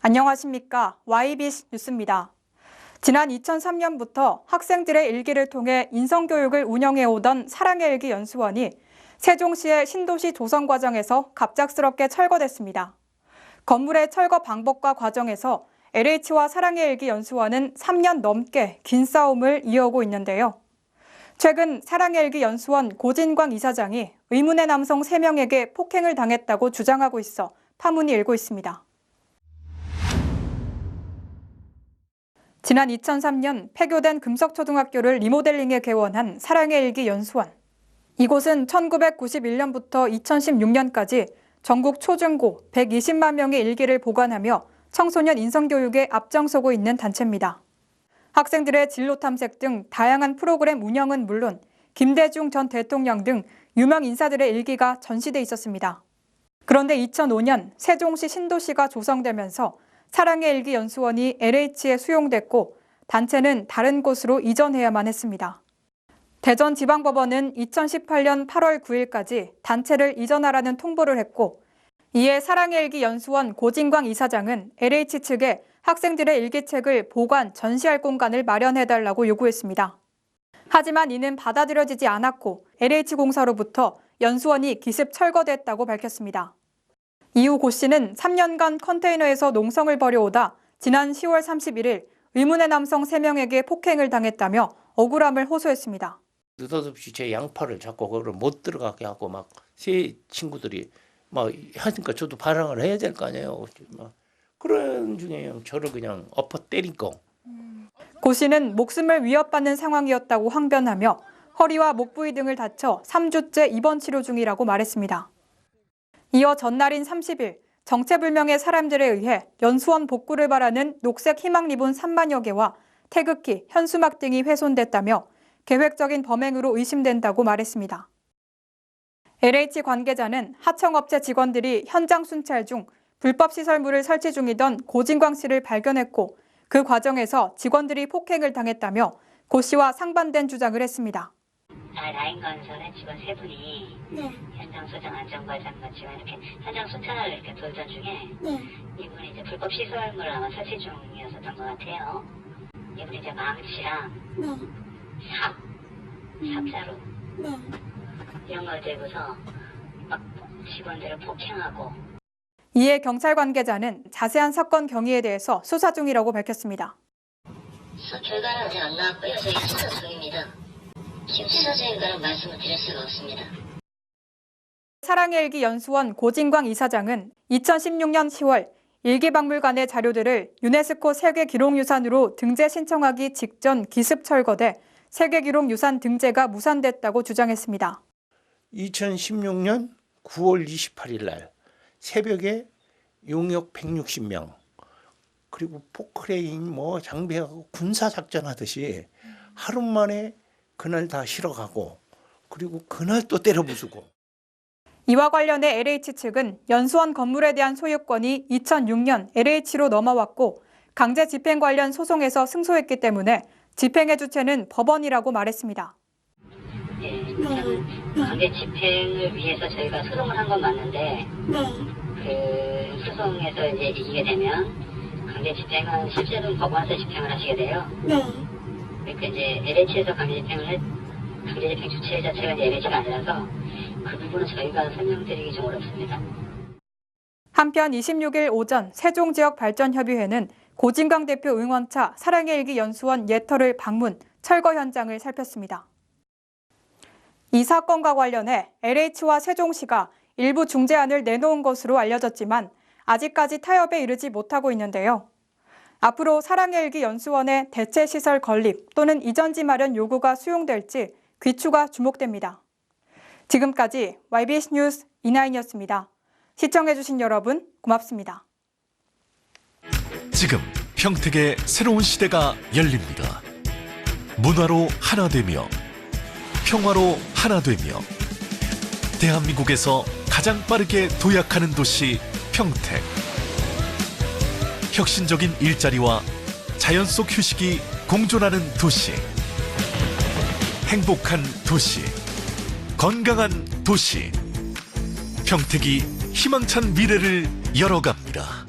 안녕하십니까. YBC 뉴스입니다. 지난 2003년부터 학생들의 일기를 통해 인성교육을 운영해 오던 사랑의 일기 연수원이 세종시의 신도시 조성 과정에서 갑작스럽게 철거됐습니다. 건물의 철거 방법과 과정에서 LH와 사랑의 일기 연수원은 3년 넘게 긴 싸움을 이어오고 있는데요. 최근 사랑의 일기 연수원 고진광 이사장이 의문의 남성 3명에게 폭행을 당했다고 주장하고 있어 파문이 일고 있습니다. 지난 2003년 폐교된 금석초등학교를 리모델링해 개원한 사랑의 일기 연수원. 이곳은 1991년부터 2016년까지 전국 초중고 120만 명의 일기를 보관하며 청소년 인성교육에 앞장서고 있는 단체입니다. 학생들의 진로 탐색 등 다양한 프로그램 운영은 물론 김대중 전 대통령 등 유명 인사들의 일기가 전시돼 있었습니다. 그런데 2005년 세종시 신도시가 조성되면서 사랑의 일기 연수원이 LH에 수용됐고 단체는 다른 곳으로 이전해야만 했습니다. 대전지방법원은 2018년 8월 9일까지 단체를 이전하라는 통보를 했고 이에 사랑의 일기 연수원 고진광 이사장은 LH 측에 학생들의 일기책을 보관, 전시할 공간을 마련해달라고 요구했습니다. 하지만 이는 받아들여지지 않았고 LH공사로부터 연수원이 기습 철거됐다고 밝혔습니다. 이후 고 씨는 3년간 컨테이너에서 농성을 벌여오다 지난 10월 31일 의문의 남성 3명에게 폭행을 당했다며 억울함을 호소했습니다. 느닷없이 제 양팔을 잡고 그걸 못 들어가게 하고 막 세 친구들이 막 하니까 저도 발항을 해야 될 거 아니에요. 막 그런 중에 저를 그냥 엎어 때리고 고 씨는 목숨을 위협받는 상황이었다고 항변하며 허리와 목 부위 등을 다쳐 3주째 입원 치료 중이라고 말했습니다. 이어 전날인 30일 정체불명의 사람들에 의해 연수원 복구를 바라는 녹색 희망 리본 3만여 개와 태극기, 현수막 등이 훼손됐다며 계획적인 범행으로 의심된다고 말했습니다. LH 관계자는 하청업체 직원들이 현장 순찰 중 불법 시설물을 설치 중이던 고진광 씨를 발견했고 그 과정에서 직원들이 폭행을 당했다며 고 씨와 상반된 주장을 했습니다. 아, 라인 건설의 직원 세 분이 현장 소장 안전과장 같이가 이렇게 현장 순찰을 이렇게 돌던 중에 이분이 이제 불법 시설물 아마 설치 중이었었던 것 같아요. 이분이 이제 망치랑 삽, 삽자루 이런 걸 들고서 막 직원들을 폭행하고 이에 경찰 관계자는 자세한 사건 경위에 대해서 수사 중이라고 밝혔습니다. 수 결과는 아직 안 나왔고요. 저희 수사 중입니다. 지금 수사 중인 거는 말씀을 드릴 수가 없습니다. 사랑의 일기 연수원 고진광 이사장은 2016년 10월 일기박물관의 자료들을 유네스코 세계기록유산으로 등재 신청하기 직전 기습 철거돼 세계기록유산 등재가 무산됐다고 주장했습니다. 2016년 9월 28일 날 새벽에 용역 160명 그리고 포크레인 뭐 장비하고 군사 작전 하듯이 하루 만에 그날 다 실어가고 그리고 그날 또 때려 부수고 이와 관련해 LH 측은 연수원 건물에 대한 소유권이 2006년 LH로 넘어왔고 강제 집행 관련 소송에서 승소했기 때문에 집행의 주체는 법원이라고 말했습니다. 예, 저는 강제 집행을 위해서 저희가 소송을 한 건 맞는데 그 소송에서 이제 이기게 되면 강제 집행은 실제로는 법원에서 집행을 하시게 돼요. 이제 LH에서 강제 집행을 했, 강제 집행 주체 자체가 LH가 아니라서 그 부분은 저희가 설명드리기 좀 어렵습니다. 한편 26일 오전 세종지역발전협의회는 고진강 대표 응원차 사랑의 일기 연수원 예터를 방문, 철거 현장을 살폈습니다. 이 사건과 관련해 LH와 세종시가 일부 중재안을 내놓은 것으로 알려졌지만 아직까지 타협에 이르지 못하고 있는데요. 앞으로 사랑의 일기 연수원의 대체 시설 건립 또는 이전지 마련 요구가 수용될지 귀추가 주목됩니다. 지금까지 YBS 뉴스 이나인이었습니다. 시청해주신 여러분 고맙습니다. 지금 평택의 새로운 시대가 열립니다. 문화로 하나 되며 평화로 하나 되며 대한민국에서 가장 빠르게 도약하는 도시 평택. 혁신적인 일자리와 자연 속 휴식이 공존하는 도시. 행복한 도시. 건강한 도시. 평택이 희망찬 미래를 열어갑니다.